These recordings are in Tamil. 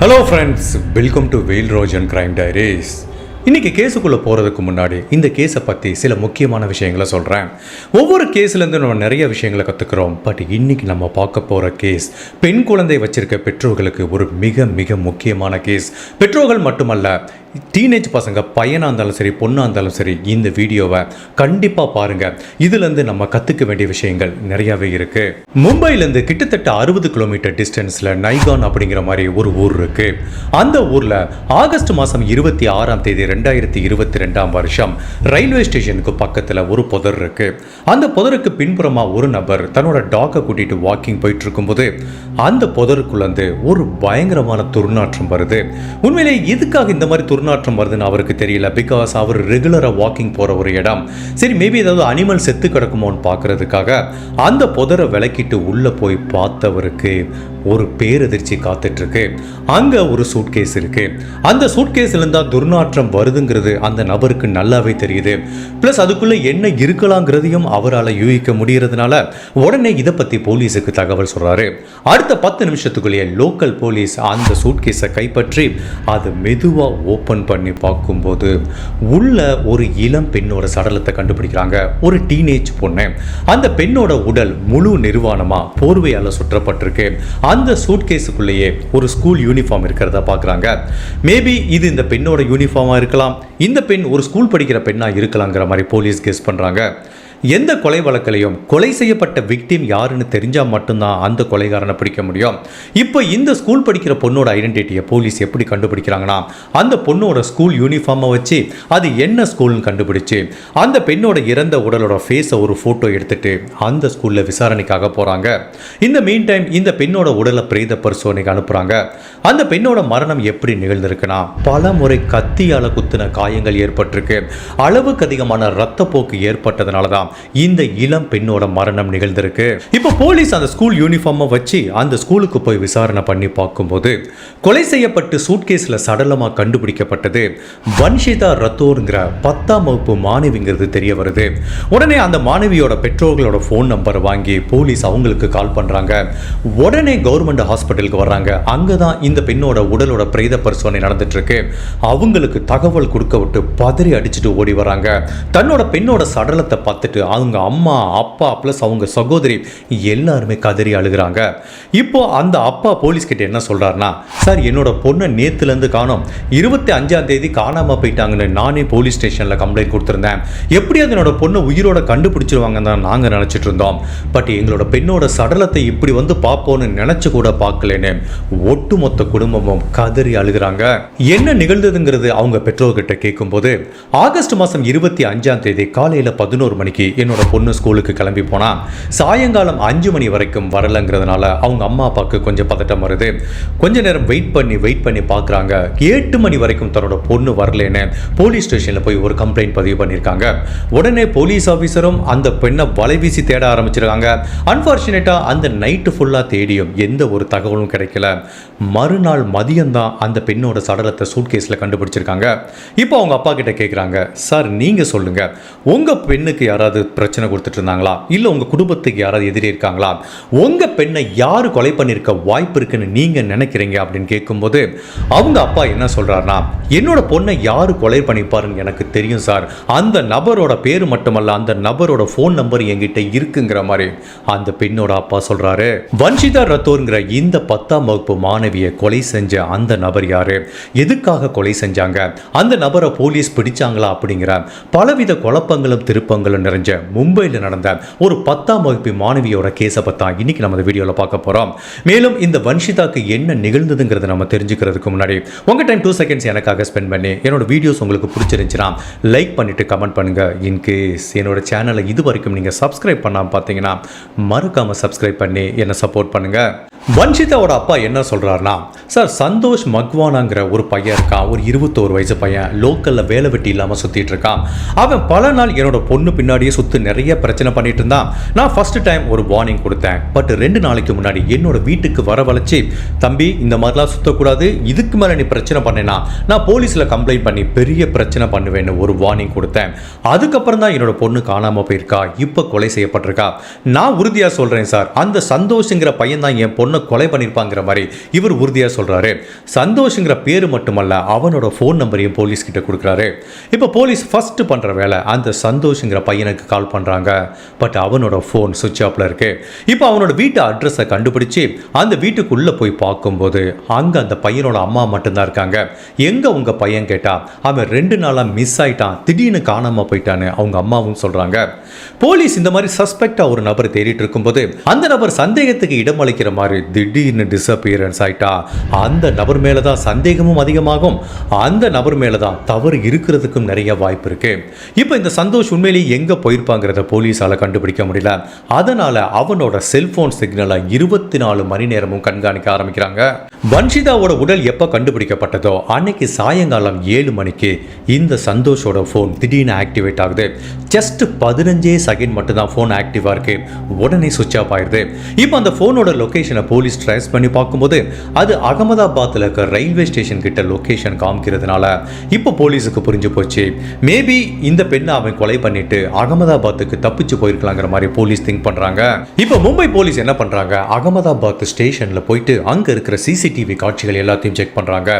ஹலோ ஃப்ரெண்ட்ஸ் வெல்கம் டு வெயில் ரோஜ் அண்ட் கிரைம் டைரிஸ் இன்றைக்கி கேஸுக்குள்ளே போகிறதுக்கு முன்னாடி இந்த கேஸை பற்றி சில முக்கியமான விஷயங்களை சொல்கிறேன் ஒவ்வொரு கேஸ்லேருந்து நம்ம நிறைய விஷயங்களை கற்றுக்குறோம் பட் இன்றைக்கி நம்ம பார்க்க போகிற கேஸ் பெண் குழந்தை வச்சிருக்க பெற்றோர்களுக்கு ஒரு மிக மிக முக்கியமான கேஸ். பெற்றோர்கள் மட்டுமல்ல டீனேஜ் பசங்க பையனாக இருந்தாலும் சரி பொண்ணாக இருந்தாலும் சரி இந்த வீடியோவை கண்டிப்பாக பாருங்கள் இதுலேருந்து நம்ம கற்றுக்க வேண்டிய விஷயங்கள் நிறையாவே இருக்குது மும்பையிலேருந்து கிட்டத்தட்ட அறுபது கிலோமீட்டர் டிஸ்டன்ஸில் நைகான் அப்படிங்கிற மாதிரி ஒரு ஊர் இருக்குது அந்த ஊரில் ஆகஸ்ட் மாதம் இருபத்தி ஆறாம் தேதி ரெண்டாயிரத்தி இருபத்தி ரெண்டாம் வருஷம் ரயில்வே ஸ்டேஷனுக்கு பக்கத்தில் ஒரு புதர் இருக்குது அந்த புதருக்கு பின்புறமாக ஒரு நபர் தன்னோட டாக்கை கூட்டிகிட்டு வாக்கிங் போயிட்டு இருக்கும்போது அந்த புதருக்குள்ளேருந்து ஒரு பயங்கரமான துர்நாற்றம் வருது. உண்மையிலே எதுக்காக இந்த மாதிரி துர்நாற்றம் வருதுன்னு அவருக்கு தெரியல. பிகாஸ் அவர் ரெகுலராக வாக்கிங் போகிற ஒரு இடம். சரி மேபி ஏதாவது அனிமல் செத்து கிடக்குமோன்னு பார்க்குறதுக்காக அந்த புதரை விளக்கிட்டு உள்ளே போய் பார்த்தவருக்கு ஒரு பேரதிர்ச்சி காத்துட்டு அங்கே அங்க ஒரு சூட்கேஸ் இருக்கு. அந்த சூட்கேஸ்ல இருந்தா துர்நாற்றம் வருதுங்கிறது அந்த நபருக்கு நல்லாவே தெரியுது. ப்ளஸ் அதுக்குள்ள என்ன இருக்கலாங்கிறதையும் அவரால் யூகிக்க முடியறதுனால உடனே இதை பத்தி போலீஸுக்கு தகவல் சொல்றாரு. அடுத்த பத்து நிமிஷத்துக்குள்ளேயே லோக்கல் போலீஸ் அந்த சூட்கேஸை கைப்பற்றி அது மெதுவா ஓப்பன் ஓப்பன் பண்ணி பார்க்கும்போது உள்ள ஒரு இளம் பெண்ணோட சடலத்தை கண்டுபிடிக்கிறாங்க. ஒரு டீனேஜ் பொண்ணு. அந்த பெண்ணோட உடல் முழு நிர்வாணமாக போர்வையால் சுற்றப்பட்டிருக்கு. அந்த சூட்கேஸுக்குள்ளேயே ஒரு ஸ்கூல் யூனிஃபார்ம் இருக்கிறத பார்க்குறாங்க. மேபி இது இந்த பெண்ணோட யூனிஃபார்மாக இருக்கலாம். இந்த பெண் ஒரு ஸ்கூல் படிக்கிற பெண்ணாக இருக்கலாங்கிற மாதிரி போலீஸ் கெஸ் பண்ணுறாங்க எந்த கொலை வழக்கிலையும் கொலை செய்யப்பட்ட விக்டிம் யாருன்னு தெரிஞ்சால் மட்டும்தான் அந்த கொலைகாரனை பிடிக்க முடியும். இப்போ இந்த ஸ்கூல் படிக்கிற பொண்ணோட ஐடென்டிட்டியை போலீஸ் எப்படி கண்டுபிடிக்கிறாங்கன்னா அந்த பொண்ணோட ஸ்கூல் யூனிஃபார்மை வச்சு அது என்ன ஸ்கூல்னு கண்டுபிடிச்சு அந்த பெண்ணோட இறந்த உடலோட ஃபேஸை ஒரு ஃபோட்டோ எடுத்துட்டு அந்த ஸ்கூலில் விசாரணைக்காக போகிறாங்க இந்த மீன் டைம் இந்த பெண்ணோட உடலை பிரேத பரிசோதனைக்கு அனுப்புகிறாங்க அந்த பெண்ணோட மரணம் எப்படி நிகழ்ந்திருக்குன்னா பல முறை கத்தியால் குத்தின காயங்கள் ஏற்பட்டிருக்கு. அளவுக்கு அதிகமான ரத்தப்போக்கு ஏற்பட்டதுனால தான் இந்த இளம் பெண்ணோட மரணம் நிகழ்ந்திருக்கு. இப்போ போலீஸ் அந்த ஸ்கூல் யூனிஃபார்மை வச்சு அந்த ஸ்கூலுக்கு போய் விசாரணை பண்ணி பார்க்கும்போது கொலை செய்யப்பட்டு சூட்கேஸில் சடலமாக கண்டுபிடிக்கப்பட்டது வன்ஷிதா ரத்தோருங்கிற பத்தாம் வகுப்பு மாணவிங்கிறது தெரிய வருது. உடனே அந்த மாணவியோட பெற்றோர்களோட ஃபோன் நம்பர் வாங்கி போலீஸ் அவங்களுக்கு கால் பண்ணுறாங்க உடனே கவர்மெண்ட் ஹாஸ்பிட்டலுக்கு வர்றாங்க. அங்கே தான் இந்த பெண்ணோட உடலோட பிரேத பரிசோதனை நடந்துட்டு இருக்கு அவங்களுக்கு தகவல் கொடுக்க விட்டு பதறி அடிச்சுட்டு ஓடி வராங்க தன்னோட பெண்ணோட சடலத்தை பார்த்துட்டு அவங்க அம்மா அப்பா ப்ளஸ் அவங்க சகோதரி எல்லாருமே கதறி அழுகுறாங்க. இப்போ அந்த அப்பா போலீஸ் கிட்ட என்ன சொல்றாருன்னா சார் என்னோட பொண்ணை நேத்துலேருந்து காணோம். இருபத்தி அஞ்சாம் தேதி காணாம போயிட்டாங்கன்னு நானே போலீஸ் ஸ்டேஷன்ல கம்ப்ளைண்ட் கொடுத்துருந்தேன். எப்படியாவது என்னோட பொண்ணை உயிரோட கண்டுபிடிச்சிருவாங்க தான் நாங்கள் நினச்சிட்டு இருந்தோம். பட் எங்களோட பெண்ணோட சடலத்தை இப்படி வந்து பார்ப்போன்னு நினைச்சு கூட பார்க்கலன்னு ஒட்டுமொத்த குடும்பமும் கதறி அழுகுறாங்க. என்ன நிகழ்ந்ததுங்கிறது அவங்க பெற்றோர்கிட்ட கேட்கும்போது ஆகஸ்ட் மாதம் இருபத்தி அஞ்சாம் தேதி காலையில் பதினோரு மணிக்கு என்னோட பொண்ணு ஸ்கூலுக்கு கிளம்பி போனால் சாயங்காலம் அஞ்சு மணி வரைக்கும் வரலங்கிறதுனால அவங்க அம்மா அப்பாவுக்கு கொஞ்சம் பதட்டம் வருது. கொஞ்ச நேரம் வெயிட் பண்ணி வெயிட் பண்ணி பார்க்குறாங்க எட்டு மணி வரைக்கும் தன்னோட பொண்ணு வரலன்னு போலீஸ் ஸ்டேஷனில் போய் ஒரு கம்ப்ளைண்ட் பதிவு பண்ணியிருக்காங்க உடனே போலீஸ் ஆஃபீஸரும் அந்த பெண்ணை வலைவீசி தேட ஆரம்பிச்சிருக்காங்க. அன்ஃபார்ச்சுனேட்டாக அந்த நைட்டு ஃபுல்லாக தேடியும் எந்த ஒரு தகவலும் கிடைக்கல. மறுநாள் மதியம்தான் அந்த பெண்ணோட சடலத்தை சூட்கேஸில் கண்டுபிடிச்சிருக்காங்க. இப்போ அவங்க அப்பா கிட்ட கேட்குறாங்க சார் நீங்கள் சொல்லுங்கள் உங்கள் பெண்ணுக்கு யாராவது பிரச்சனை கொடுத்துட்டு இருந்தாங்களா இல்லை உங்கள் குடும்பத்துக்கு யாராவது எதிரி இருக்காங்களா? உங்கள் பெண்ணை யார் கொலை பண்ணியிருக்க வாய்ப்பு இருக்குன்னு நீங்கள் நினைக்கிறீங்க? அப்படின்னு கேட்கும்போது அவங்க அப்பா என்ன சொல்கிறாருன்னா என்னோட பொண்ணை யார் கொலை பண்ணிப்பாருன்னு எனக்கு தெரியும் சார். அந்த நபரோட பேர் மட்டுமல்ல அந்த நபரோட ஃபோன் நம்பர் என்கிட்ட இருக்குங்கிற மாதிரி. அந்த பெண்ணோட அப்பா சொல்கிறாரு வன்ஷிதா ரத்தோர்ங்கிற இந்த பத்தாம் வகுப்பு மாணவியை கொலை செஞ்ச அந்த நபர் யாரு? எதுக்காக கொலை செஞ்சாங்க? அந்த நபரை போலீஸ் பிடிச்சாங்களா அப்படிங்கிற பலவித குழப்பங்களும் திருப்பங்களும் நிறைஞ்ச மும்பையில் நடந்த ஒரு பத்தாம் வகுப்பு மாணவியோட கேஸை பத்தா இன்னைக்கு நம்ம வீடியோவில் பார்க்க போகிறோம் மேலும் இந்த வன்ஷிதாக்கு என்ன நிகழ்ந்ததுங்கிறத நம்ம தெரிஞ்சுக்கிறதுக்கு முன்னாடி உங்கள் டைம் டூ செகண்ட்ஸ் எனக்காக ஸ்பெண்ட் பண்ணி என்னோட வீடியோஸ் உங்களுக்கு பிடிச்சிருந்துச்சுன்னா லைக் பண்ணிட்டு கமெண்ட் பண்ணுங்க. இன்கேஸ் என்னோட சேனலை இது வரைக்கும் நீங்கள் சப்ஸ்கிரைப் பண்ணாமல் பார்த்தீங்கன்னா மறக்காம சப்ஸ்கிரைப் பண்ணி என்னை சப்போர்ட் பண்ணுங்க. வன்ஷிதாவோட அப்பா என்ன சொல்கிறாருன்னா சார் சந்தோஷ் மக்வானாங்கிற ஒரு பையன் இருக்கான். ஒரு இருபத்தோரு வயசு பையன். லோக்கலில் வேலை வெட்டி இல்லாமல் சுற்றிட்டு இருக்கான். அவன் பல நாள் என்னோட பொண்ணு பின்னாடியே சுற்று நிறைய பிரச்சனை பண்ணிட்டு இருந்தான். நான் ஃபர்ஸ்ட் டைம் ஒரு வார்னிங் கொடுத்தேன். பட் ரெண்டு நாளைக்கு முன்னாடி என்னோட வீட்டுக்கு வரவழைச்சு தம்பி இந்த மாதிரிலாம் சுற்றக்கூடாது இதுக்கு மேலே நீ பிரச்சனை பண்ணினா நான் போலீஸில் கம்ப்ளைண்ட் பண்ணி பெரிய பிரச்சனை பண்ணுவேன்னு ஒரு வார்னிங் கொடுத்தேன். அதுக்கப்புறம் தான் என்னோட பொண்ணு காணாமல் போயிருக்கா. இப்போ கொலை செய்யப்பட்டிருக்கா. நான் உறுதியாக சொல்கிறேன் சார் அந்த சந்தோஷங்கிற பையன் தான் என் பொண்ணை கொலை பண்ணியிருப்பாங்கிற மாதிரி இவர் உறுதியாக சொல்கிறாரு சந்தோஷங்கிற பேர் மட்டுமல்ல அவனோட ஃபோன் நம்பரையும் போலீஸ் கிட்ட கொடுக்குறாரு. இப்போ போலீஸ் ஃபர்ஸ்ட் பண்ணுற வேலை அந்த சந்தோஷங்கிற பையனுக்கு கால் பண்ணுறாங்க பட் அவனோட ஃபோன் சுவிட்ச் ஆஃபில் இருக்கு. இப்போ அவனோட வீட்டு அட்ரஸை கண்டுபிடிச்சு அந்த வீட்டுக்குள்ளே போய் பார்க்கும்போது அங்கே அந்த பையனோட அம்மா மட்டும்தான் இருக்காங்க. எங்கே உங்கள் பையன் கேட்டான் அவன் ரெண்டு நாளாக மிஸ் ஆயிட்டான் திடீர்னு காணாமல் போயிட்டான்னு அவங்க அம்மாவும் சொல்கிறாங்க போலீஸ் இந்த மாதிரி சஸ்பெக்டாக ஒரு நபர் தேடிட்டு இருக்கும்போது அந்த நபர் சந்தேகத்துக்கு இடமளிக்கிற மாதிரி திடீர்னு டிஸப்பியரன்ஸ் ஆயிட்டா அந்த நபர் மேலே தான் சந்தேகமும் அதிகமாகும். அந்த நபர் மேலே தான் தவறு இருக்கிறதுக்கும் நிறைய வாய்ப்பு இருக்கு. இப்போ இந்த சந்தோஷ் உண்மையிலேயே எங்கே போயிருப்பாங்கிறத போலீஸால் கண்டுபிடிக்க முடியல. அதனால அவனோட செல்போன் சிக்னலை இருபத்தி நாலு மணி நேரமும் கண்காணிக்க ஆரம்பிக்கிறாங்க. வன்ஷிதாவோட உடல் எப்போ கண்டுபிடிக்கப்பட்டதோ அன்னைக்கு சாயங்காலம் ஏழு மணிக்கு இந்த சந்தோஷோட ஃபோன் திடீர்னு ஆக்டிவேட் ஆகுது. ஜஸ்ட் பதினஞ்சே செகண்ட் மட்டும்தான் ஃபோன் ஆக்டிவாக இருக்கு. உடனே சுவிட்ச் ஆஃப் ஆயிடுது. இப்போ அந்த ஃபோனோட லொகேஷனை போலீஸ் ட்ரேஸ் பண்ணி பார்க்கும்போது அது அகமதாபாத்தில் இருக்க ரயில்வே ஸ்டேஷன் கிட்ட லொகேஷன் காமிக்கிறதுனால இப்போ போலீஸுக்கு புரிஞ்சு போச்சு. மேபி இந்த பெண்ணை அவன் கொலை பண்ணிட்டு அகமதாபாத்துக்கு தப்பிச்சு போயிருக்கலாங்கிற மாதிரி போலீஸ் திங்க் பண்றாங்க. இப்போ மும்பை போலீஸ் என்ன பண்றாங்க? அகமதாபாத் ஸ்டேஷன்ல போயிட்டு அங்க இருக்கிற சிசிடிவி காட்சிகள் எல்லாத்தையும் செக் பண்றாங்க.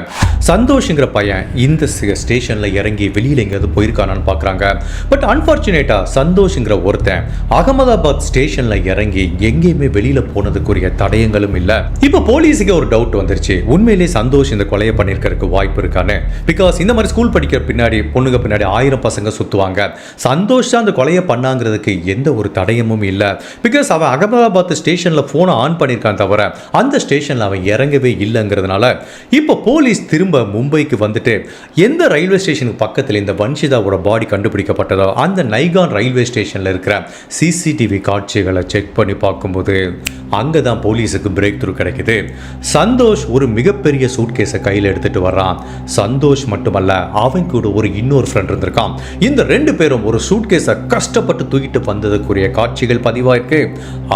சந்தோஷ்ங்கிற பையன் இந்த ஸ்டேஷன்ல இறங்கி வெளியில எங்கேயாவது போயிருக்கானான்னு பார்க்குறாங்க பட் அன்பார்ச்சுனேட்டா சந்தோஷ்ங்கிற ஒருத்தன் அகமதாபாத் ஸ்டேஷன்ல இறங்கி எங்கேயுமே வெளியில போனதுக்குரிய தடயங்கள் தடயங்களும் இல்லை. இப்போ போலீஸுக்கு ஒரு டவுட் வந்துருச்சு. உண்மையிலேயே சந்தோஷ் இந்த கொலையை பண்ணியிருக்கிறதுக்கு வாய்ப்பு இருக்கான்னு. பிகாஸ் இந்த மாதிரி ஸ்கூல் படிக்கிற பின்னாடி பொண்ணுங்க பின்னாடி ஆயிரம் பசங்க சுற்றுவாங்க சந்தோஷ் தான் அந்த கொலையை பண்ணாங்கிறதுக்கு எந்த ஒரு தடயமும் இல்லை. பிகாஸ் அவன் அகமதாபாத் ஸ்டேஷனில் ஃபோனை ஆன் பண்ணியிருக்கான் தவிர அந்த ஸ்டேஷனில் அவன் இறங்கவே இல்லைங்கிறதுனால இப்போ போலீஸ் திரும்ப மும்பைக்கு வந்துட்டு எந்த ரயில்வே ஸ்டேஷனுக்கு பக்கத்தில் இந்த வன்ஷிதாவோட பாடி கண்டுபிடிக்கப்பட்டதோ அந்த நைகான் ரயில்வே ஸ்டேஷனில் இருக்கிற சிசிடிவி காட்சிகளை செக் பண்ணி பார்க்கும்போது அங்கே தான் போலீஸுக்கு பிரேக் த்ரூ கிடைக்குது. சந்தோஷ் ஒரு மிகப்பெரிய சூட்கேஸை கையில் எடுத்துட்டு வர்றான். சந்தோஷ் மட்டுமல்ல அவன் கூட ஒரு இன்னொரு ஃப்ரெண்ட் இருந்திருக்கான். இந்த ரெண்டு பேரும் ஒரு சூட்கேஸை கஷ்டப்பட்டு தூக்கிட்டு வந்ததுக்குரிய காட்சிகள் பதிவாயிருக்கு.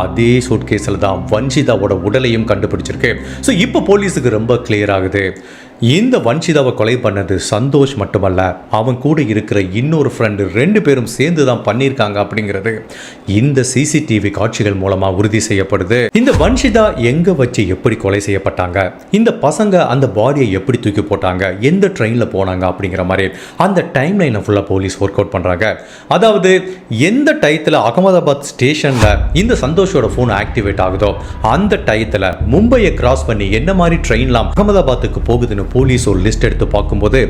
அதே சூட்கேஸில் தான் வஞ்சிதாவோட உடலையும் கண்டுபிடிச்சிருக்கு. ஸோ இப்போ போலீஸுக்கு ரொம்ப கிளியர் ஆகுது. இந்த வன்ஷிதாவை கொலை பண்ணது சந்தோஷ் மட்டுமல்ல அவன் கூட இருக்கிற இன்னொரு ஃப்ரெண்டு ரெண்டு பேரும் சேர்ந்து தான் பண்ணியிருக்காங்க அப்படிங்கிறது. இந்த சிசிடிவி காட்சிகள் மூலமாக உறுதி செய்யப்படுது. இந்த வன்ஷிதா எங்கே வச்சு எப்படி கொலை செய்யப்பட்டாங்க? இந்த பசங்க அந்த பாடியை எப்படி தூக்கி போட்டாங்க? எந்த ட்ரெயினில் போனாங்க அப்படிங்கிற மாதிரி. அந்த டைம் லைனை ஃபுல்லாக போலீஸ் ஒர்க் அவுட் பண்ணுறாங்க அதாவது எந்த டயத்தில் அகமதாபாத் ஸ்டேஷனில் இந்த சந்தோஷோட ஃபோன் ஆக்டிவேட் ஆகுதோ அந்த டயத்தில் மும்பையை கிராஸ் பண்ணி என்ன மாதிரி ட்ரெயின்லாம் அகமதாபாத்துக்கு போகுதுன்னு போலீஸ் ஒரு லிஸ்ட் எடுத்து பார்க்கும்போது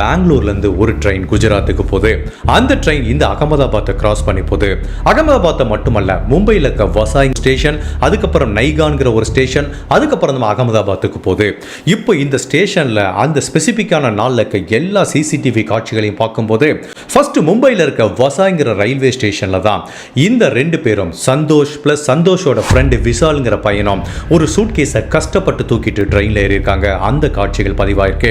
பெங்களூர்லேருந்து ஒரு ட்ரெயின் குஜராத்துக்கு போகுது. அந்த ட்ரெயின் இந்த அகமதாபாத்தை கிராஸ் பண்ணி போகுது. அகமதாபாத்தை மட்டுமல்ல மும்பையில் இருக்க வசாய் ஸ்டேஷன் அதுக்கப்புறம் நைகான்கிற ஒரு ஸ்டேஷன் அதுக்கப்புறம் நம்ம அகமதாபாத்துக்கு போகுது. இப்போ இந்த ஸ்டேஷனில் அந்த ஸ்பெசிஃபிக்கான நாளில் இருக்க எல்லா சிசிடிவி காட்சிகளையும் பார்க்கும்போது ஃபர்ஸ்ட் மும்பையில் இருக்க வசாய்ங்கிற ரயில்வே ஸ்டேஷனில் தான் இந்த ரெண்டு பேரும் சந்தோஷ் ப்ளஸ் சந்தோஷோட ஃப்ரெண்டு விசாலுங்கிற பையனும் ஒரு சூட்கேஸை கஷ்டப்பட்டு தூக்கிட்டு ட்ரெயினில் ஏறியிருக்காங்க. அந்த காட்சிகள் பதிவாயிருக்கு.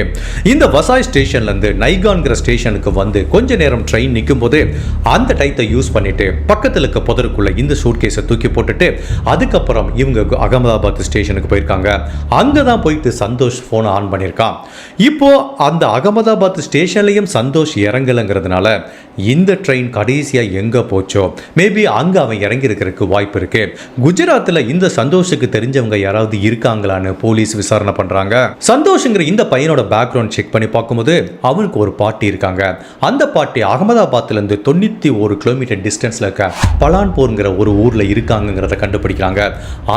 இந்த வசாய் ஸ்டேஷன்லேருந்து நைகான்கிற ஸ்டேஷனுக்கு வந்து கொஞ்ச நேரம் ட்ரெயின் நிற்கும் போது அந்த டைத்தை யூஸ் பண்ணிட்டு பக்கத்தில் இருக்க புதருக்குள்ள இந்த சூட்கேஸை தூக்கி போட்டுட்டு அதுக்கப்புறம் இவங்க அகமதாபாத் ஸ்டேஷனுக்கு போயிருக்காங்க. அங்கே தான் போயிட்டு சந்தோஷ் ஃபோனை ஆன் பண்ணியிருக்கான். இப்போ அந்த அகமதாபாத் ஸ்டேஷன்லையும் சந்தோஷ் இறங்கலைங்கிறதுனால இந்த ட்ரெயின் கடைசியாக எங்கே போச்சோ மேபி அங்கே அவன் இறங்கியிருக்கிறதுக்கு வாய்ப்பு இருக்கு. குஜராத்தில் இந்த சந்தோஷுக்கு தெரிஞ்சவங்க யாராவது இருக்காங்களான்னு போலீஸ் விசாரணை பண்ணுறாங்க சந்தோஷங்கிற இந்த பையனோட பேக்ரவுண்ட் செக் பண்ணி பார்க்கும்போது அவனுக்கு ஒரு பாட்டி இருக்காங்க. அந்த பாட்டி அகமதாபாத்லேருந்து தொண்ணூற்றி ஒரு கிலோமீட்டர் டிஸ்டன்ஸில் இருக்க பலான்பூர்ங்கிற ஒரு ஊரில் இருக்காங்கங்கிறத கண்டுபிடிக்கிறாங்க.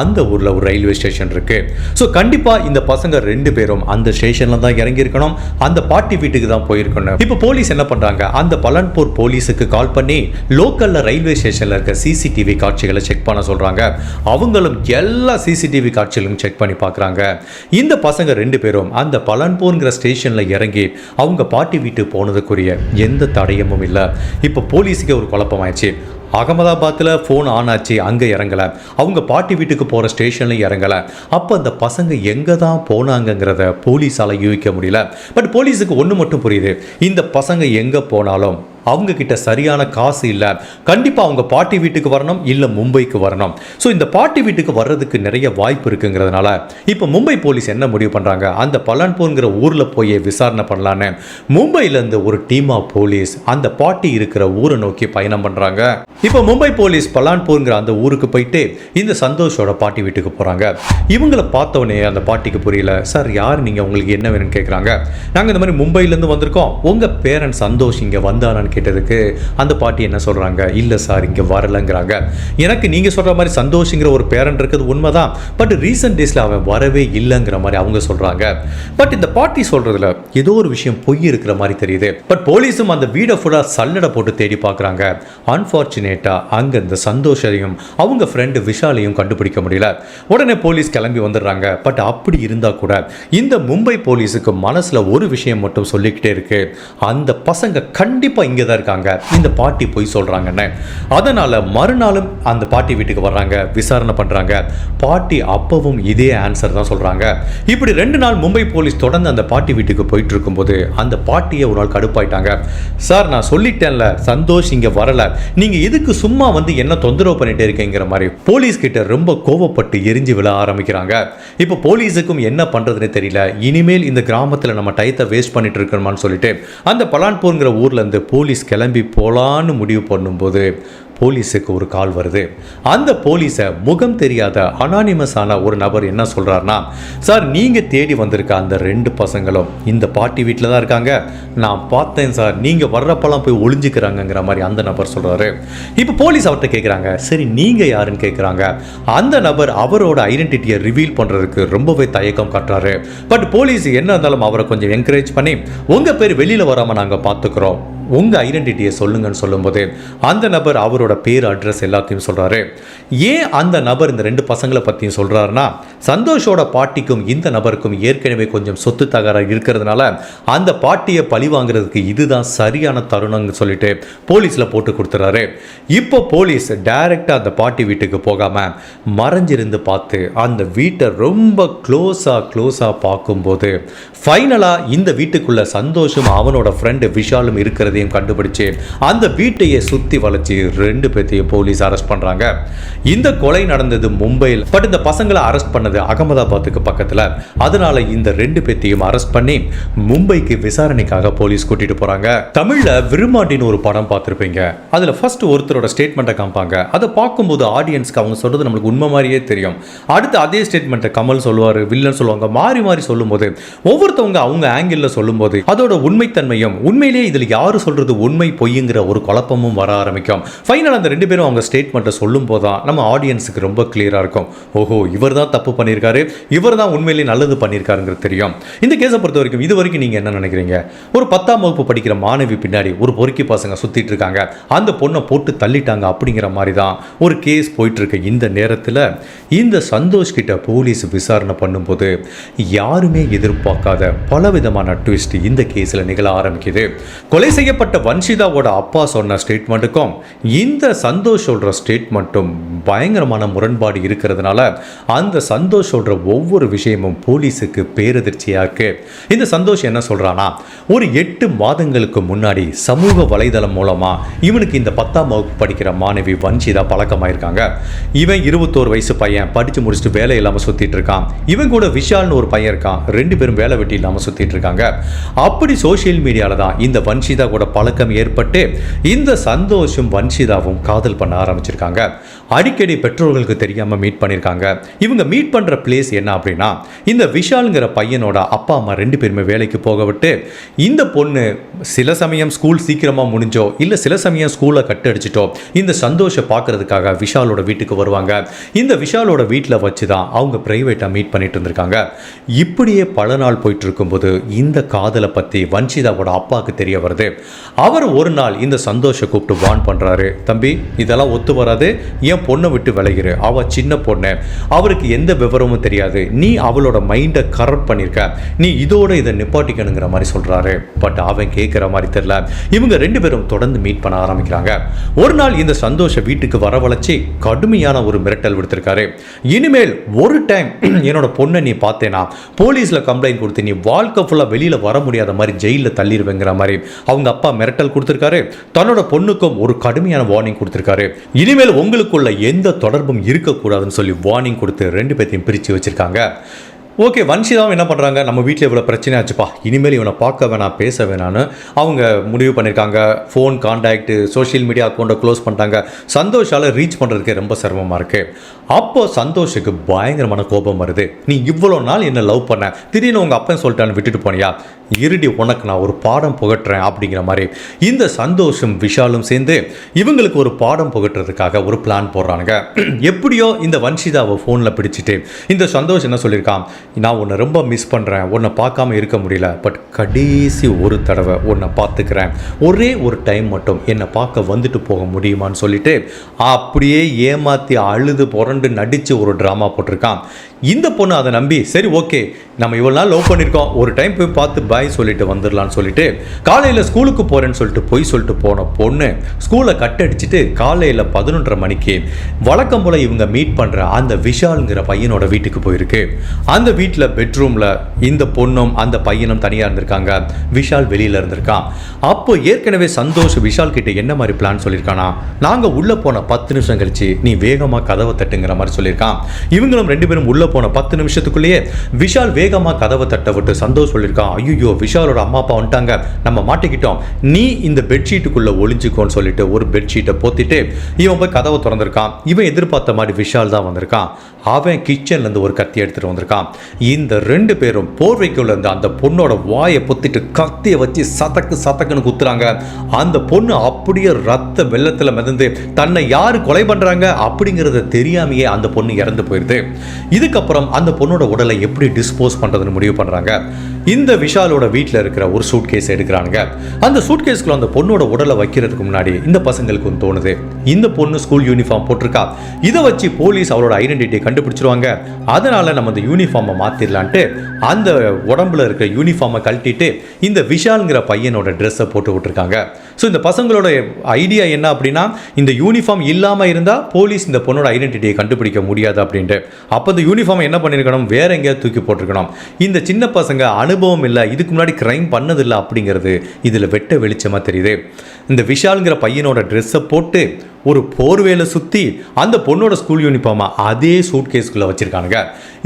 அந்த ஊரில் ஒரு ரயில்வே ஸ்டேஷன் இருக்கு. ஸோ கண்டிப்பாக இந்த பசங்க ரெண்டு பேரும் அந்த ஸ்டேஷனில் தான் இறங்கி இருக்கணும். அந்த பாட்டி வீட்டுக்கு தான் போயிருக்கணும். இப்போ போலீஸ் என்ன பண்ணுறாங்க அந்த பலன்பூர் போலீஸுக்கு கால் பண்ணி லோக்கலில் ரயில்வே ஸ்டேஷனில் இருக்க சிசிடிவி காட்சிகளை செக் பண்ண சொல்கிறாங்க அவங்களும் எல்லா சிசிடிவி காட்சிகளும் செக் பண்ணி பார்க்குறாங்க. இந்த பசங்க ரெண்டு பேரும் அந்த பலன்பூர்ங்கிற ஸ்டேஷனில் இறங்கி அவங்க பாட்டி வீட்டுக்கு போனதுக்குரிய எந்த தடயமும் இல்லை. இப்போ போலீஸுக்கு ஒரு குழப்பமாயிடுச்சு. அகமதாபாத்தில் ஃபோன் ஆன் ஆச்சு அங்கே இறங்கலை. அவங்க பாட்டி வீட்டுக்கு போகிற ஸ்டேஷன்லையும் இறங்கலை. அப்போ அந்த பசங்க எங்கே தான் போனாங்கங்கிறத போலீஸால் யூகிக்க முடியல. பட் போலீஸுக்கு ஒன்று மட்டும் புரியுது. இந்த பசங்க எங்கே போனாலும் அவங்க கிட்ட சரியான காசு இல்லை. கண்டிப்பாக அவங்க பாட்டி வீட்டுக்கு வரணும் இல்லை மும்பைக்கு வரணும். ஸோ இந்த பாட்டி வீட்டுக்கு வர்றதுக்கு நிறைய வாய்ப்பு இருக்குங்கிறதுனால இப்போ மும்பை போலீஸ் என்ன முடிவு பண்ணுறாங்க அந்த பலான்பூர்ங்கிற ஊரில் போய் விசாரணை பண்ணலான்னு. மும்பையிலேருந்து ஒரு டீம் ஆஃப் போலீஸ் அந்த பாட்டி இருக்கிற ஊரை நோக்கி பயணம் பண்ணுறாங்க இப்போ மும்பை போலீஸ் பலான்பூர்ங்கிற அந்த ஊருக்கு போயிட்டு இந்த சந்தோஷோட பாட்டி வீட்டுக்கு போகிறாங்க இவங்கள பார்த்தவொடனே அந்த பாட்டிக்கு புரியல. சார் யார் நீங்கள் உங்களுக்கு என்ன வேணும்னு கேட்குறாங்க நாங்கள் இந்த மாதிரி மும்பையிலேருந்து வந்திருக்கோம். உங்கள் பேரன் சந்தோஷ் இங்கே வந்தாரான்னு கேட்டதுக்கு அந்த பாட்டி என்ன சொல்கிறாங்க இல்லை சார் இங்கே வரலைங்கிறாங்க. எனக்கு நீங்கள் சொல்கிற மாதிரி சந்தோஷங்கிற ஒரு பேரன் இருக்கிறது உண்மைதான். பட் ரீசெண்ட் டேஸில் அவன் வரவே இல்லைங்கிற மாதிரி அவங்க சொல்கிறாங்க பட் இந்த பாட்டி சொல்கிறதுல ஏதோ ஒரு விஷயம் பொய் இருக்கிற மாதிரி தெரியுது. பட் போலீஸும் அந்த வீடை ஃபுல்லாக சல்லடை போட்டு தேடி பார்க்குறாங்க அன்ஃபார்ச்சுனேட்டாக அங்கே இந்த சந்தோஷையும் அவங்க ஃப்ரெண்டு விஷாலையும் கண்டுபிடிக்க முடியல. உடனே போலீஸ் கிளம்பி வந்துடுறாங்க. பட் அப்படி இருந்தால் கூட இந்த மும்பை போலீஸுக்கு மனசில் ஒரு விஷயம் மட்டும் சொல்லிக்கிட்டே இருக்கு. அந்த பசங்க கண்டிப்பாக இங்கே தான் இருக்காங்க. இந்த பாட்டி போய் சொல்கிறாங்கன்னு அதனால் மறுநாளும் அந்த பாட்டி வீட்டுக்கு வர்றாங்க விசாரணை பண்ணுறாங்க பாட்டி அப்பவும் இதே ஆன்சர் தான் சொல்கிறாங்க இப்படி ரெண்டு நாள் மும்பை போலீஸ் தொடர்ந்து அந்த பாட்டி வீட்டுக்கு போயிட்டு இருக்கும்போது அந்த பாட்டியை ஒரு நாள் கடுப்பாயிட்டாங்க. சார் நான் சொல்லிட்டேன்ல சந்தோஷ் இங்கே வரல. நீங்கள் எதுக்கு சும்மா வந்து என்ன தொந்தரவு பண்ணிட்டே இருக்கீங்கிற மாதிரி? போலீஸ் கிட்ட ரொம்ப கோவப்பட்டு எரிஞ்சு விழ ஆரம்பிக்கிறாங்க. இப்போ போலீஸுக்கும் என்ன பண்ணுறதுன்னு தெரியல. இனிமேல் இந்த கிராமத்தில் நம்ம டயத்தை வேஸ்ட் பண்ணிட்டு இருக்கணுமான்னு சொல்லிட்டு அந்த பலான்பூருங்கிற ஊர்ல இருந்து போலீஸ் கிளம்பி போலான்னு முடிவு பண்ணும்போது போலீஸுக்கு ஒரு கால் வருது. அந்த போலீஸை முகம் தெரியாத அனானிமஸான ஒரு நபர் என்ன சொல்கிறாருன்னா சார் நீங்கள் தேடி வந்திருக்க அந்த ரெண்டு பசங்களும் இந்த பாட்டி வீட்டில் தான் இருக்காங்க. நான் பார்த்தேன் சார். நீங்கள் வர்றப்பெல்லாம் போய் ஒளிஞ்சிக்கிறாங்கங்கிற மாதிரி அந்த நபர் சொல்கிறாரு இப்போ போலீஸ் அவர்கிட்ட கேட்குறாங்க சரி நீங்கள் யாருன்னு கேட்குறாங்க அந்த நபர் அவரோட ஐடென்டிட்டியை ரிவீல் பண்ணுறதுக்கு ரொம்பவே தயக்கம் காட்டுறாரு. பட் போலீஸ் என்ன இருந்தாலும் அவரை கொஞ்சம் என்கரேஜ் பண்ணி உங்கள் பேர் வெளியில் வராமல் நாங்கள் பார்த்துக்குறோம். உங்கள் ஐடென்டிட்டியை சொல்லுங்கன்னு சொல்லும்போது அந்த நபர் அவரோட பேர் அட்ரஸ் எல்லாத்தையும் சொல்கிறாரு ஏன் அந்த நபர் இந்த ரெண்டு பசங்களை பற்றியும் சொல்கிறாருன்னா சந்தோஷோட பாட்டிக்கும் இந்த நபருக்கும் ஏற்கனவே கொஞ்சம் சொத்து தகராறு இருக்கிறதுனால அந்த பாட்டியை பழி வாங்குறதுக்கு இதுதான் சரியான தருணம்னு சொல்லிட்டு போலீஸில் போட்டு கொடுத்துறாரு. இப்போ போலீஸ் டைரெக்டாக அந்த பாட்டி வீட்டுக்கு போகாமல் மறைஞ்சிருந்து பார்த்து அந்த வீட்டை ரொம்ப க்ளோஸாக க்ளோஸாக பார்க்கும்போது ஃபைனலாக இந்த வீட்டுக்குள்ள சந்தோஷம் அவனோட ஃப்ரெண்டு விஷாலும் இருக்கிறதையும் கண்டுபிடிச்சு அந்த வீட்டையே சுற்றி வளைச்சி ரெண்டு ரெண்டு பேர்த்தையும் போலீஸ் அரெஸ்ட் பண்ணுறாங்க இந்த கொலை நடந்தது மும்பையில். பட் இந்த பசங்களை அரெஸ்ட் பண்ணது அகமதாபாத்துக்கு பக்கத்தில். அதனால இந்த ரெண்டு பேர்த்தையும் அரெஸ்ட் பண்ணி மும்பைக்கு விசாரணைக்காக போலீஸ் கூட்டிட்டு போறாங்க. தமிழ்ல விருமாண்டின்னு ஒரு படம் பார்த்துருப்பீங்க. அதுல ஃபர்ஸ்ட் ஒருத்தரோட ஸ்டேட்மெண்ட்டை காமிப்பாங்க. அதை பார்க்கும்போது ஆடியன்ஸ்க்கு அவங்க சொல்றது நம்மளுக்கு உண்மை மாதிரியே தெரியும். அடுத்து அதே ஸ்டேட்மெண்ட்டை கமல் சொல்லுவார் வில்லன் சொல்லுவாங்க மாறி மாறி சொல்லும்போது ஒவ்வொருத்தவங்க அவங்க ஆங்கிளில் சொல்லும்போது அதோட உண்மைத்தன்மையும் உண்மையிலேயே இதில் யார் சொல்றது உண்மை பொய்ங்கிற ஒரு குழப்பமும் வர ஆரம்பிக்கும். ஃபைனல் அந்த ரெண்டு பேரும் அவங்க ஸ்டேட்மெண்ட்டை சொல்லும் போது தான் நம்ம ஆடியன்ஸுக்கு ரொம்ப கிளியராக இருக்கும். ஓஹோ இவர் தான் தப்பு பண்ணியிருக்காரு இவர் தான் உண்மையிலேயே நல்லது பண்ணியிருக்காருங்கிறது தெரியும். இந்த கேஸை பொறுத்த வரைக்கும் இது வரைக்கும் நீங்கள் என்ன நினைக்கிறீங்க? ஒரு பத்தாம் வகுப்பு படிக்கிற மாணவி பின்னாடி ஒரு பொறுக்கி பசங்க சுற்றிட்டு இருக்காங்க. அந்த பொண்ணை போட்டு தள்ளிட்டாங்க அப்படிங்கிற மாதிரி தான் ஒரு கேஸ் போயிட்டுருக்க இந்த நேரத்தில். இந்த சந்தோஷ் கிட்ட போலீஸ் விசாரணை பண்ணும்போது யாருமே எதிர்பார்க்காத பலவிதமான ட்விஸ்ட் இந்த கேஸில் நிகழ ஆரம்பிக்குது. கொலை செய்யப்பட்ட வன்ஷிதாவோட அப்பா சொன்ன ஸ்டேட்மெண்ட்டுக்கும் இந்த சந்தோஷ் சொல்கிற ஸ்டேட்மெண்ட்டும் பயங்கரமான முரண்பாடு இருக்கிறதுனால அந்த சந்தோஷ் சொல்கிற ஒவ்வொரு விஷயமும் போலீஸுக்கு பேரதிர்ச்சியாக இருக்கு இந்த சந்தோஷ் என்ன சொல்கிறானா ஒரு எட்டு மாதங்களுக்கு முன்னாடி சமூக வலைதளம் மூலமாக இவனுக்கு இந்த பத்தாம் வகுப்பு படிக்கிற மாணவி வன்ஷிதா பழக்கமாயிருக்காங்க. இவன் இருபத்தோரு வயசு பையன் படித்து முடிச்சுட்டு வேலை இல்லாமல் சுற்றிட்டு இருக்கான். இவன் கூட விஷால்னு ஒரு பையன் இருக்கான். ரெண்டு பேரும் வேலை வெட்டி இல்லாமல் சுற்றிட்டு இருக்காங்க. அப்படி சோஷியல் மீடியாவில் தான் இந்த வன்ஷிதா கூட பழக்கம் ஏற்பட்டு இந்த சந்தோஷம் வன்ஷிதாவும் காதல் பண்ண ஆரம்பிச்சிருக்காங்க. அடிக்கடி பெற்றோர்களுக்கு தெரியாமல் மீட் பண்ணியிருக்காங்க இவங்க மீட் பண்ணுற பிளேஸ் என்ன அப்படின்னா இந்த விஷாலுங்கிற பையனோட அப்பா அம்மா ரெண்டு பேருமே வேலைக்கு போக விட்டு இந்த பொண்ணு சில சமயம் ஸ்கூல் சீக்கிரமாக முடிஞ்சோ இல்லை சில சமயம் ஸ்கூலை கட்டடிச்சிட்டோ இந்த சந்தோஷை பார்க்கறதுக்காக விஷாலோட வீட்டுக்கு வருவாங்க. இந்த விஷாலோட வீட்டில் வச்சு தான் அவங்க ப்ரைவேட்டாக மீட் பண்ணிட்டு இருந்திருக்காங்க. இப்படியே பல நாள் போயிட்டு இருக்கும்போது இந்த காதலை பற்றி வன்ஷிதாவோட அப்பாவுக்கு தெரிய வருது. அவர் ஒரு நாள் இந்த சந்தோஷை கூப்பிட்டு வான் பண்ணுறாரு தம்பி இதெல்லாம் ஒத்து வராது. என் என் பொண்ணை விட்டு விலகிரு. அவ சின்ன பொண்ணு. அவருக்கு எந்த விவரமும் தெரியாது. நீ அவளோட மைண்டை கரெக்ட் பண்ணியிருக்க நீ இதோட இதை நிப்பாட்டிக்கணுங்கிற மாதிரி சொல்றாரு. பட் அவன் கேட்குற மாதிரி தெரியல. இவங்க ரெண்டு பேரும் தொடர்ந்து மீட் பண்ண ஆரம்பிக்கிறாங்க. ஒரு நாள் இந்த சந்தோஷ வீட்டுக்கு வரவழைச்சி கடுமையான ஒரு மிரட்டல் விடுத்திருக்காரு. இனிமேல் ஒரு டைம் என்னோட பொண்ணை நீ பார்த்தேனா? போலீஸில் கம்ப்ளைண்ட் கொடுத்து நீ வாழ்க்கை ஃபுல்லாக வெளியில் வர முடியாத மாதிரி ஜெயிலில் தள்ளிடுவேங்கிற மாதிரி அவங்க அப்பா மிரட்டல் கொடுத்துருக்காரு. தன்னோட பொண்ணுக்கும் ஒரு கடுமையான வார்னிங் கொடுத்துருக்காரு. இனிமேல் உங்களுக்குள்ள எந்த தொடர்பும் இருக்கக்கூடாதுன்னு சொல்லி வார்னிங் கொடுத்து ரெண்டு பேர்த்தையும் பிரித்து வச்சிருக்காங்க. ஓகே வன்ஷிதாவும் என்ன பண்ணுறாங்க நம்ம வீட்டில் இவ்வளோ பிரச்சனை ஆச்சுப்பா. இனிமேல் இவனை பார்க்க வேணாம் பேச வேணான்னு அவங்க முடிவு பண்ணியிருக்காங்க ஃபோன் கான்டாக்ட் சோஷியல் மீடியா அக்கௌண்ட்டை க்ளோஸ் பண்ணிட்டாங்க. சந்தோஷால் ரீச் பண்ணுறதுக்கே ரொம்ப சிரமமாக இருக்குது அப்போது சந்தோஷுக்கு பயங்கரமான கோபம் வருது. நீ இவ்வளோ நாள் என்ன லவ் பண்ண? திடீர்னு உங்கள் அப்பன் சொல்லிட்டான்னு விட்டுட்டு போனியா? இருடி உனக்கு நான் ஒரு பாடம் புகட்டுறேன் அப்படிங்கிற மாதிரி இந்த சந்தோஷம் விஷாலும் சேர்ந்து இவங்களுக்கு ஒரு பாடம் புகட்டுறதுக்காக ஒரு பிளான் போடுறானுங்க. எப்படியோ இந்த வன்ஷிதாவை ஃபோனில் பிடிச்சிட்டு இந்த சந்தோஷ் என்ன சொல்லியிருக்கான்? நான் உன்னை ரொம்ப மிஸ் பண்ணுறேன் உன்னை பார்க்காம இருக்க முடியல. பட் கடைசி ஒரு தடவை உன்னை பார்த்துக்கிறேன். ஒரே ஒரு டைம் மட்டும் என்னை பார்க்க வந்துட்டு போக முடியுமான்னு சொல்லிட்டு அப்படியே ஏமாற்றி அழுது புரண்டு நடித்து ஒரு ட்ராமா போட்டிருக்கான். இந்த பொண்ணு அதை நம்பி சரி ஓகே நம்ம இவ்வளோ நாள் லவ் பண்ணியிருக்கோம் ஒரு டைம் போய் பார்த்து பாய் சொல்லிட்டு வந்துடலான்னு சொல்லிட்டு காலையில் ஸ்கூலுக்கு போகிறேன்னு சொல்லிட்டு போய் சொல்லிட்டு போன பொண்ணு ஸ்கூலை கட் அடிச்சிட்டு காலையில் பதினொன்றரை மணிக்கு வழக்கம் போல் இவங்க மீட் பண்ணுற அந்த விஷாலுங்கிற பையனோட வீட்டுக்கு போயிருக்கு. அந்த வீட்டில் பெட்ரூமில் இந்த பொண்ணும் அந்த பையனும் தனியாக இருந்திருக்காங்க. விஷால் வெளியில் இருந்திருக்கான். அப்போ ஏற்கனவே சந்தோஷ் விஷால் கிட்ட என்ன மாதிரி பிளான் சொல்லியிருக்கானா? நாங்கள் உள்ளே போன பத்து நிமிஷம் கழிச்சு நீ வேகமாக கதவை தட்டுங்கிற மாதிரி சொல்லியிருக்கான். இவங்களும் ரெண்டு பேரும் உள்ளே போன பத்து நிமிஷத்துக்குள்ளேயே விஷால் வேகமாக கதவை தட்ட விட்டு சந்தோஷ் சொல்லியிருக்கான். ஐயோ விஷாலோட அம்மா அப்பா வந்துட்டாங்க. நம்ம மாட்டிக்கிட்டோம். நீ இந்த பெட்ஷீட்டுக்குள்ளே ஒளிஞ்சுக்கோன்னு சொல்லிட்டு ஒரு பெட்ஷீட்டை போத்திட்டு இவன் போய் கதவை திறந்திருக்கான். இவன் எதிர்பார்த்த மாதிரி விஷால் தான் வந்திருக்கான். அவன் கிச்சன்லேருந்து ஒரு கத்தி எடுத்துகிட்டு வந்திருக்கான். இந்த ரெண்டு பேரும் போர்வைக்குள்ளேருந்து அந்த பொண்ணோட வாயை பொத்திட்டு கத்தியை வச்சு சதக்கு சதக்குன்னு குத்துறாங்க. அந்த பொண்ணு அப்படியே ரத்த வெள்ளத்தில் மிதந்து தன்னை யார் கொலை பண்ணுறாங்க அப்படிங்கிறத தெரியாமையே அந்த பொண்ணு இறந்து போயிடுது இதுக்கு அதுக்கப்புறம் அந்த பொண்ணோட உடலை எப்படி டிஸ்போஸ் பண்ணுறதுன்னு முடிவு பண்ணுறாங்க இந்த விஷாலோட வீட்டில் இருக்கிற ஒரு சூட் கேஸ் எடுக்கிறானுங்க. அந்த சூட் கேஸ்க்குள்ள அந்த பொண்ணோட உடலை வைக்கிறதுக்கு முன்னாடி இந்த பசங்களுக்கு ஒன்று தோணுது. இந்த பொண்ணு ஸ்கூல் யூனிஃபார்ம் போட்டிருக்கா. இதை வச்சு போலீஸ் அவளோட ஐடென்டிட்டியை கண்டுபிடிச்சிருவாங்க. அதனால நம்ம அந்த யூனிஃபார்மை மாற்றிடலான்ட்டு அந்த உடம்புல இருக்கிற யூனிஃபார்மை கழட்டிட்டு இந்த விஷாலுங்கிற பையனோட ட்ரெஸ்ஸை போட்டு விட்டுருக்காங்க. ஸோ இந்த பசங்களோட ஐடியா என்ன அப்படின்னா இந்த யூனிஃபார்ம் இல்லாமல் இருந்தால் போலீஸ் இந்த பொண்ணோட ஐடென்டிட்டியை கண்டுபிடிக்க முடியாது அப்படின்ட்டு. அப்போ இந்த யூனிஃபார்ம் என்ன பண்ணியிருக்கணும் வேற எங்கேயாவது தூக்கி போட்டிருக்கணும். இந்த சின்ன பசங்க அனுபவம் இல்லை இதுக்கு முன்னாடி கிரைம் பண்ணதில்லை அப்படிங்கிறது இதில் வெட்ட வெளிச்சமாக தெரியுது. இந்த விஷாலுங்கிற பையனோட ட்ரெஸ்ஸை போட்டு ஒரு போர்வேல சுற்றி அந்த பொண்ணோட ஸ்கூல் யூனிஃபார்மை அதே சூட் கேஸ்குள்ளே வச்சுருக்கானுங்க.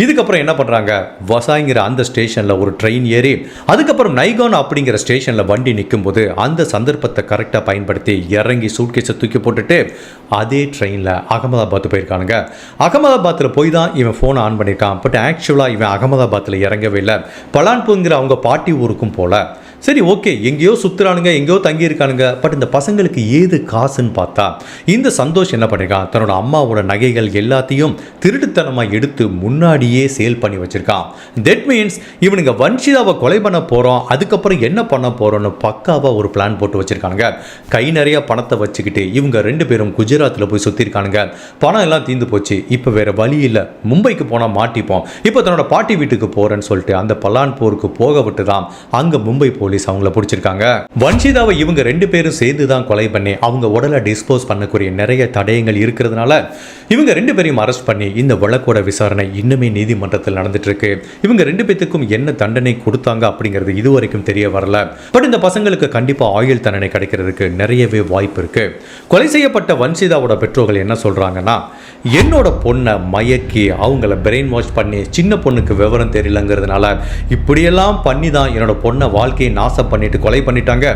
இதுக்கப்புறம் என்ன பண்ணுறாங்க வசாய்ங்கிற அந்த ஸ்டேஷனில் ஒரு ட்ரெயின் ஏறி அதுக்கப்புறம் நைகான் அப்படிங்கிற ஸ்டேஷனில் வண்டி நிற்கும்போது அந்த சந்தர்ப்பத்தை கரெக்டாக பயன்படுத்தி இறங்கி சூட் கேஸை தூக்கி போட்டுட்டு அதே ட்ரெயினில் அகமதாபாத் போயிருக்கானுங்க. அகமதாபாத்தில் போய் தான் இவன் ஃபோனை ஆன் பண்ணியிருக்கான். பட் ஆக்சுவலாக இவன் அகமதாபாத்தில் இறங்கவே இல்லை. பலான்புங்கிற அவங்க பாட்டி ஊருக்கும் போல. சரி ஓகே எங்கேயோ சுற்றுறானுங்க எங்கேயோ தங்கி இருக்கானுங்க பட் இந்த பசங்களுக்கு ஏது காசுன்னு பார்த்தா இந்த சந்தோஷ் என்ன பண்ணியிருக்கான் தன்னோட அம்மாவோட நகைகள் எல்லாத்தையும் திருட்டுத்தனமாக எடுத்து முன்னாடியே சேல் பண்ணி வச்சிருக்கான் தட் மீன்ஸ் இவனுங்க வன்ஷிதாவை கொலை பண்ண போகிறோம் அதுக்கப்புறம் என்ன பண்ண போகிறோன்னு பக்காவாக ஒரு பிளான் போட்டு வச்சுருக்கானுங்க. கை நிறைய பணத்தை வச்சுக்கிட்டு இவங்க ரெண்டு பேரும் குஜராத்தில் போய் சுற்றிருக்கானுங்க பணம் எல்லாம் தீந்து போச்சு இப்போ வேறு வழி இல்லை. மும்பைக்கு போனால் மாட்டிப்போம். இப்போ தன்னோட பாட்டி வீட்டுக்கு போகிறேன்னு சொல்லிட்டு அந்த பலான்பூருக்கு போக விட்டு தான் அங்கே மும்பை போலீஸ் அவங்கள பிடிச்சிருக்காங்க. வன்ஷிதாவை இவங்க ரெண்டு பேரும் சேர்ந்து தான் கொலை பண்ணி அவங்க உடலை டிஸ்போஸ் பண்ண பண்ணக்கூடிய நிறைய தடயங்கள் இருக்கிறதுனால இவங்க ரெண்டு பேரையும் அரெஸ்ட் பண்ணி இந்த வழக்கோட விசாரணை இன்னுமே நீதிமன்றத்தில் நடந்துட்டு இருக்கு இவங்க ரெண்டு பேத்துக்கும் என்ன தண்டனை கொடுத்தாங்க அப்படிங்கிறது இதுவரைக்கும் தெரிய வரல. பட் இந்த பசங்களுக்கு கண்டிப்பா ஆயுள் தண்டனை கிடைக்கிறதுக்கு நிறையவே வாய்ப்பு இருக்கு. கொலை செய்யப்பட்ட வன்சிதாவோட பெற்றோர்கள் என்ன சொல்றாங்கன்னா என்னோட பொண்ணை மயக்கி அவங்கள பிரெயின் வாஷ் பண்ணி சின்ன பொண்ணுக்கு விவரம் தெரியலங்கிறதுனால இப்படியெல்லாம் பண்ணி தான் என்னோட பொண்ணை வாழ்க்கையை நாசம் பண்ணிட்டு கொலை பண்ணிட்டாங்க.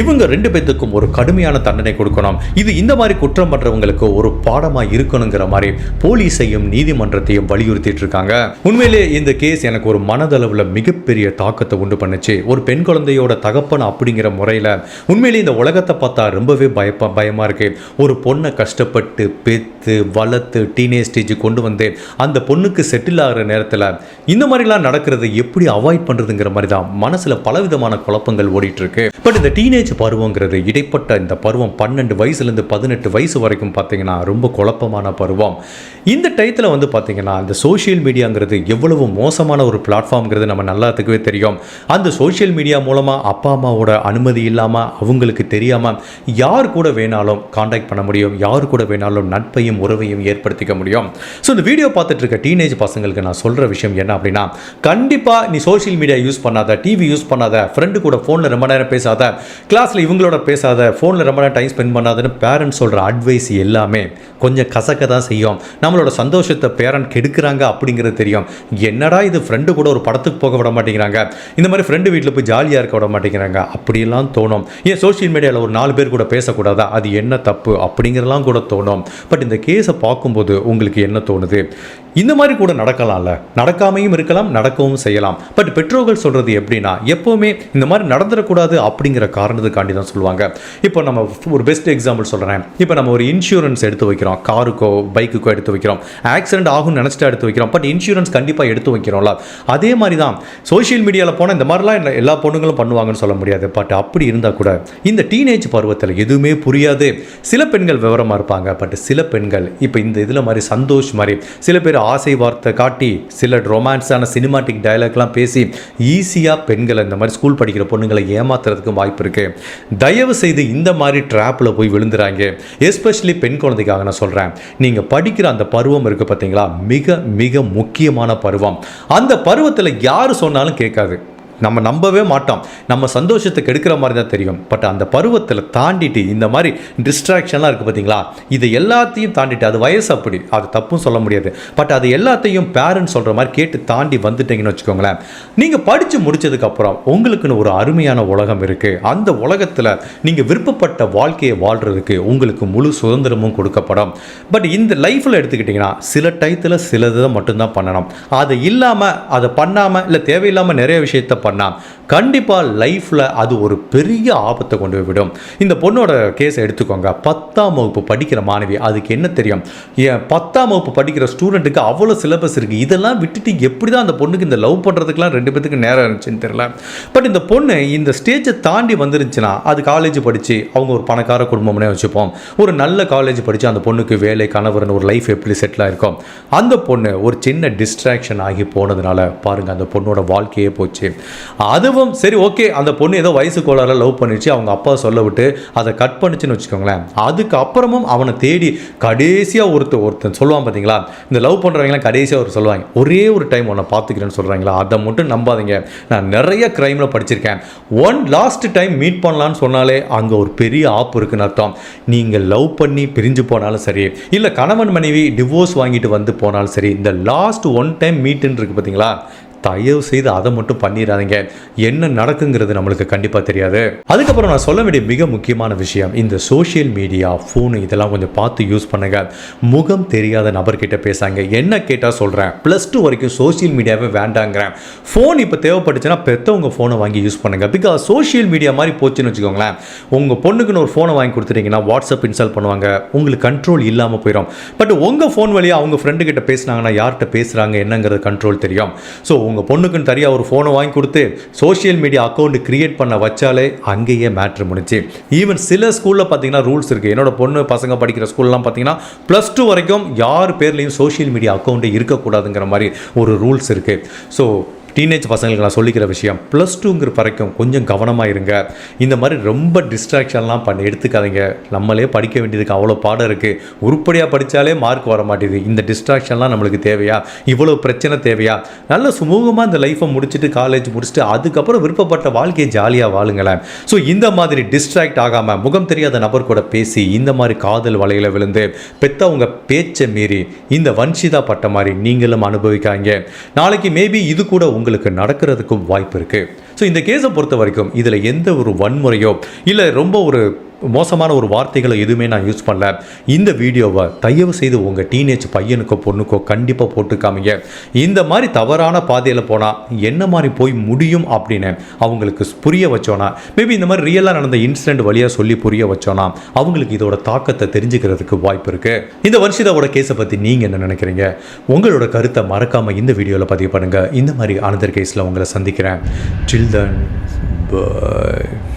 இவங்க ரெண்டு பேத்துக்கும் ஒரு கடுமையான தண்டனை கொடுக்கணும். இது இந்த மாதிரி குற்றம் பண்றவங்களுக்கு ஒரு பாடமா இருக்கணுங்கிற மாதிரி போலீஸையும் நீதிமன்றத்தையும் வலியுறுத்திட்டு இருக்காங்க உண்மையிலே இந்த கேஸ் எனக்கு ஒரு மனதளவில் மிகப்பெரிய தாக்கத்தை உண்டு பண்ணுச்சு. ஒரு பெண் குழந்தையோட தகப்பன் அப்படிங்கிற முறையில் உண்மையிலே இந்த உலகத்தை பார்த்தா ரொம்பவே பயப்பா பயமா இருக்கு. ஒரு பொண்ணை கஷ்டப்பட்டு பெத்து வளர்த்து டீனேஜ் ஸ்டேஜ் கொண்டு வந்து அந்த பொண்ணுக்கு செட்டில் ஆகிற நேரத்தில் இந்த மாதிரிலாம் நடக்கிறது எப்படி அவாய்ட் பண்ணுறதுங்கிற மாதிரி தான் மனசில் பலவிதமான குழப்பங்கள் ஓடிட்டு இருக்கு பட் இந்த டீனேஜ் பருவங்கிறது இடைப்பட்ட இந்த பருவம் பன்னெண்டு வயசுலேருந்து பதினெட்டு வயசு வரைக்கும் பார்த்தீங்கன்னா ரொம்ப குழப்பமான பருவம். இந்த டயத்தில் வந்து பார்த்திங்கன்னா இந்த சோஷியல் மீடியாங்கிறது எவ்வளவு மோசமான ஒரு பிளாட்ஃபார்ம்ங்கிறது நம்ம நல்லாத்துக்கவே தெரியும். அந்த சோஷியல் மீடியா மூலமாக அப்பா அம்மாவோட அனுமதி இல்லாமல் அவங்களுக்கு தெரியாமல் யார் கூட வேணாலும் காண்டாக்ட் பண்ண முடியும். யார் கூட வேணாலும் நட்பையும் உறவையும் ஏற்படுத்திக்க முடியும். ஸோ இந்த வீடியோ பார்த்துட்டு இருக்க டீனேஜ் பசங்களுக்கு நான் சொல்கிற விஷயம் என்ன அப்படின்னா கண்டிப்பாக நீ சோஷியல் மீடியா யூஸ் பண்ணாத டிவி யூஸ் பண்ணாத ஃப்ரெண்டு கூட ஃபோனில் ரொம்ப நேரம் பேசாத கிளாஸில் இவங்களோட பேசாத ஃபோனில் ரொம்ப நேரம் டைம் ஸ்பெண்ட் பண்ணாதன்னு பேரண்ட்ஸ் சொல்கிற அட்வைஸ் எல்லாமே கொஞ்சம் கசக்க தான் செய்யும். நம்மளோட சந்தோஷத்தை பேரண்ட் கெடுக்கிறாங்க அப்படிங்கிறது தெரியும். என்னடா இது ஃப்ரெண்டு கூட ஒரு படத்துக்கு போக விட மாட்டேங்கிறாங்க. இந்த மாதிரி ஃப்ரெண்டு வீட்டில் போய் ஜாலியாக இருக்க விட மாட்டேங்கிறாங்க. அப்படியெல்லாம் தோணும். ஏன் சோஷியல் மீடியாவில் ஒரு நாலு பேர் கூட பேசக்கூடாதா? அது என்ன தப்பு அப்படிங்கிறலாம் கூட தோணும். பட் இந்த கேஸை பார்க்கும்போது உங்களுக்கு என்ன தோணுது? இந்த மாதிரி கூட நடக்கலாம்ல. நடக்காமையும் இருக்கலாம் நடக்கவும் செய்யலாம். பட் பெற்றோர்கள் சொல்கிறது எப்படின்னா எப்போவுமே இந்த மாதிரி நடந்துடக்கூடாது அப்படிங்கிற காரணத்துக்காண்டி தான் சொல்லுவாங்க. இப்போ நம்ம ஒரு பெஸ்ட் எக்ஸாம்பிள் சொல்கிறேன் இப்போ நம்ம ஒரு இன்சூரன்ஸ் எடுத்து வைக்கிறோம். காருக்கோ பைக்குக்கோ எடுத்து வைக்கிறோம். ஆக்சிடென்ட் ஆகும்னு நினச்சிட்டு எடுத்து வைக்கிறோம். பட் இன்சூரன்ஸ் கண்டிப்பாக எடுத்து வைக்கிறோம்ல. அதே மாதிரி தான் சோஷியல் மீடியாவில் போனால் இந்த மாதிரிலாம் எல்லா- எல்லா பொண்ணுங்களும் பண்ணுவாங்கன்னு சொல்ல முடியாது. பட் அப்படி இருந்தால் கூட இந்த டீனேஜ் பருவத்தில் எதுவுமே புரியாது. சில பெண்கள் விவரமாக இருப்பாங்க. பட் சில பெண்கள் இப்போ இந்த இதில் மாதிரி சந்தோஷ் மாதிரி சில பேர் ஆசை வார்த்தை காட்டி சில ரொமான்ஸான சினிமாட்டிக் டைலாக்லாம் பேசி ஈஸியாக பெண்களை இந்த மாதிரி ஸ்கூல் படிக்கிற பொண்ணுங்களை ஏமாத்துறதுக்கும் வாய்ப்பு இருக்குது தயவு செய்து இந்த மாதிரி ட்ராப்பில் போய் விழுந்துறாங்க. எஸ்பெஷலி பெண் குழந்தைக்காக நான் சொல்கிறேன் நீங்கள் படிக்கிற அந்த பருவம் இருக்குது பார்த்தீங்களா மிக மிக முக்கியமான பருவம். அந்த பருவத்தில் யார் சொன்னாலும் கேட்காது. நம்ம நம்பவே மாட்டோம். நம்ம சந்தோஷத்தை கெடுக்கிற மாதிரி தான் தெரியும். பட் அந்த பருவத்தில் தாண்டிட்டு இந்த மாதிரி டிஸ்ட்ராக்ஷன்லாம் இருக்குது பார்த்தீங்களா இது எல்லாத்தையும் தாண்டிட்டு அது வயசு அப்படி. அது தப்பும் சொல்ல முடியாது. பட் அது எல்லாத்தையும் பேரண்ட்ஸ் சொல்கிற மாதிரி கேட்டு தாண்டி வந்துட்டீங்கன்னு வச்சுக்கோங்களேன். நீங்கள் படித்து முடிச்சதுக்கப்புறம் உங்களுக்குன்னு ஒரு அருமையான உலகம் இருக்குது அந்த உலகத்தில் நீங்கள் விருப்பப்பட்ட வாழ்க்கையை வாழ்கிறதுக்கு உங்களுக்கு முழு சுதந்திரமும் கொடுக்கப்படும். பட் இந்த லைஃப்பில் எடுத்துக்கிட்டிங்கன்னா சில டயத்தில் சிலதை மட்டும்தான் பண்ணணும். அது இல்லாமல் அதை பண்ணாமல் இல்லை தேவையில்லாமல் நிறைய விஷயத்த பண்ணால் கண்டிப்பாக லைஃப்பில் அது ஒரு பெரிய ஆபத்தை கொண்டு போய் விடும். இந்த பொண்ணோட கேஸை எடுத்துக்கோங்க. பத்தாம் வகுப்பு படிக்கிற மாணவி அதுக்கு என்ன தெரியும்? ஏன் பத்தாம் வகுப்பு படிக்கிற ஸ்டூடெண்ட்டுக்கு அவ்வளோ சிலபஸ் இருக்குது இதெல்லாம் விட்டுட்டு எப்படி தான் அந்த பொண்ணுக்கு இந்த லவ் பண்ணுறதுக்குலாம் ரெண்டு பேத்துக்கு நேரம் இருந்துச்சுன்னு தெரியல. பட் இந்த பொண்ணு இந்த ஸ்டேஜை தாண்டி வந்துருந்துச்சுன்னா அது காலேஜ் படித்து அவங்க ஒரு பணக்கார குடும்பம்னே வச்சுப்போம். ஒரு நல்ல காலேஜ் படித்து அந்த பொண்ணுக்கு வேலை கணவர்னு ஒரு லைஃப் எப்படி செட்டில் ஆகிருக்கும் அந்த பொண்ணு ஒரு சின்ன டிஸ்ட்ராக்ஷன் ஆகி போனதுனால பாருங்க அந்த பொண்ணோட வாழ்க்கையே போச்சு. அதுவும் சரி ஓகே அந்த பொண்ணு ஏதோ வயசு கோளாறு லவ் பண்ணிச்சு அவங்க அப்பா சொல்ல விட்டு அதை கட் பண்ணுச்சுன்னு வச்சுக்கோங்களேன். அதுக்கு அப்புறமும் அவனை தேடி கடைசியாக ஒருத்தர் ஒருத்தன் சொல்லுவான் பார்த்தீங்களா இந்த லவ் பண்ணுறவங்களாம் கடைசியாக ஒரு சொல்லுவாங்க ஒரே ஒரு டைம் உன்னை பார்த்துக்கிறேன்னு சொல்கிறாங்களா அதை மட்டும் நம்பாதீங்க. நான் நிறைய க்ரைமில் படிச்சிருக்கேன். ஒன் லாஸ்ட் டைம் மீட் பண்ணலான்னு சொன்னாலே அங்கே ஒரு பெரிய ஆப் இருக்குன்னு அர்த்தம். நீங்கள் லவ் பண்ணி பிரிஞ்சு போனாலும் சரி இல்லை கணவன் மனைவி டிவோர்ஸ் வாங்கிட்டு வந்து போனாலும் சரி இந்த லாஸ்ட் ஒன் டைம் மீட்டுன்னு இருக்கு பார்த்தீங்களா தயவு செய்து அதை மட்டும் பண்ணிடாதீங்க. என்ன நடக்குங்கிறது நம்மளுக்கு கண்டிப்பாக தெரியாது. அதுக்கப்புறம் நான் சொல்ல வேண்டிய மிக முக்கியமான விஷயம் இந்த சோஷியல் மீடியா ஃபோனு இதெல்லாம் கொஞ்சம் பார்த்து யூஸ் பண்ணுங்க. முகம் தெரியாத நபர்கிட்ட பேசாங்க. என்ன கேட்டால் சொல்கிறேன் ப்ளஸ் டூ வரைக்கும் சோஷியல் மீடியாவே வேண்டாங்கிறேன். ஃபோன் இப்போ தேவைப்பட்டுச்சுன்னா பெற்றவங்க ஃபோனை வாங்கி யூஸ் பண்ணுங்க. பிகாஸ் சோஷியல் மீடியா மாதிரி போச்சுன்னு வச்சுக்கோங்களேன். உங்கள் பொண்ணுக்குன்னு ஒரு ஃபோனை வாங்கி கொடுத்துட்டீங்கன்னா வாட்ஸ்அப் இன்ஸ்டால் பண்ணுவாங்க. உங்களுக்கு கண்ட்ரோல் இல்லாமல் போயிடும். பட் உங்கள் ஃபோன் வழியாக அவங்க ஃப்ரெண்டு கிட்ட பேசுனாங்கன்னா யார்கிட்ட பேசுகிறாங்க என்னங்கிறது கண்ட்ரோல் தெரியும். ஸோ உங்கள் பொண்ணுக்குன்னு தனியாக ஒரு ஃபோனை வாங்கி கொடுத்து சோஷியல் மீடியா அக்கௌண்ட் கிரியேட் பண்ண வச்சாலே அங்கேயே மேட்ரு முடிஞ்சு. ஈவன் சில ஸ்கூலில் பார்த்தீங்கன்னா ரூல்ஸ் இருக்குது என்னோட பொண்ணு பசங்க படிக்கிற ஸ்கூல்லாம் பார்த்தீங்கன்னா ப்ளஸ் டூ வரைக்கும் யார் பேர்லேயும் சோஷியல் மீடியா அக்கௌண்ட்டு இருக்கக்கூடாதுங்கிற மாதிரி ஒரு ரூல்ஸ் இருக்குது ஸோ டீனேஜ் பசங்களுக்கு நான் சொல்லிக்கிற விஷயம் ப்ளஸ் டூங்கிற வரைக்கும் கொஞ்சம் கவனமாக இருங்க. இந்த மாதிரி ரொம்ப டிஸ்ட்ராக்ஷன்லாம் பண்ணி எடுத்துக்காதீங்க. நம்மளே படிக்க வேண்டியதுக்கு அவ்வளோ பாடம் இருக்குது உருப்படியாக படித்தாலே மார்க் வர மாட்டேது. இந்த டிஸ்ட்ராக்ஷன்லாம் நம்மளுக்கு தேவையா? இவ்வளோ பிரச்சனை தேவையா? நல்ல சுமூகமாக இந்த லைஃப்பை முடிச்சுட்டு காலேஜ் முடிச்சுட்டு அதுக்கப்புறம் விருப்பப்பட்ட வாழ்க்கையை ஜாலியாக வாழுங்களேன். ஸோ இந்த மாதிரி டிஸ்ட்ராக்ட் ஆகாமல் முகம் தெரியாத நபர் கூட பேசி இந்த மாதிரி காதல் வலையில் விழுந்து பெத்தவங்க பேச்சை மீறி இந்த வன்ஷிதா பட்ட மாதிரி நீங்களும் அனுபவிக்காங்க நாளைக்கு மேபி இது கூட உங்களுக்கு நடக்கிறதுக்கும் வாய்ப்பு இருக்குது ஸோ இந்த கேஸை பொறுத்த வரைக்கும் இதில் எந்த ஒரு வன்முறையோ இல்லை ரொம்ப ஒரு மோசமான ஒரு வார்த்தைகளை எதுவுமே நான் யூஸ் பண்ணல. இந்த வீடியோவை தயவு செய்து உங்கள் டீனேஜ் பையனுக்கோ பொண்ணுக்கோ கண்டிப்பாக போட்டு இந்த மாதிரி தவறான பாதையில் போனால் என்ன மாதிரி போய் முடியும் அப்படின்னு அவங்களுக்கு புரிய வச்சோன்னா மேபி இந்த மாதிரி ரியலாக நடந்த இன்சிடென்ட் வழியாக சொல்லி புரிய வச்சோன்னா அவங்களுக்கு இதோட தாக்கத்தை தெரிஞ்சுக்கிறதுக்கு வாய்ப்பு இருக்குது இந்த வர்ஷிதாவோட கேஸை பற்றி நீங்கள் என்ன நினைக்கிறீங்க? உங்களோட கருத்தை மறக்காமல் இந்த வீடியோவில் பதிவு பண்ணுங்கள் இந்த மாதிரி அனதர் கேஸில் உங்களை சந்திக்கிறேன். டில் தன் பாய்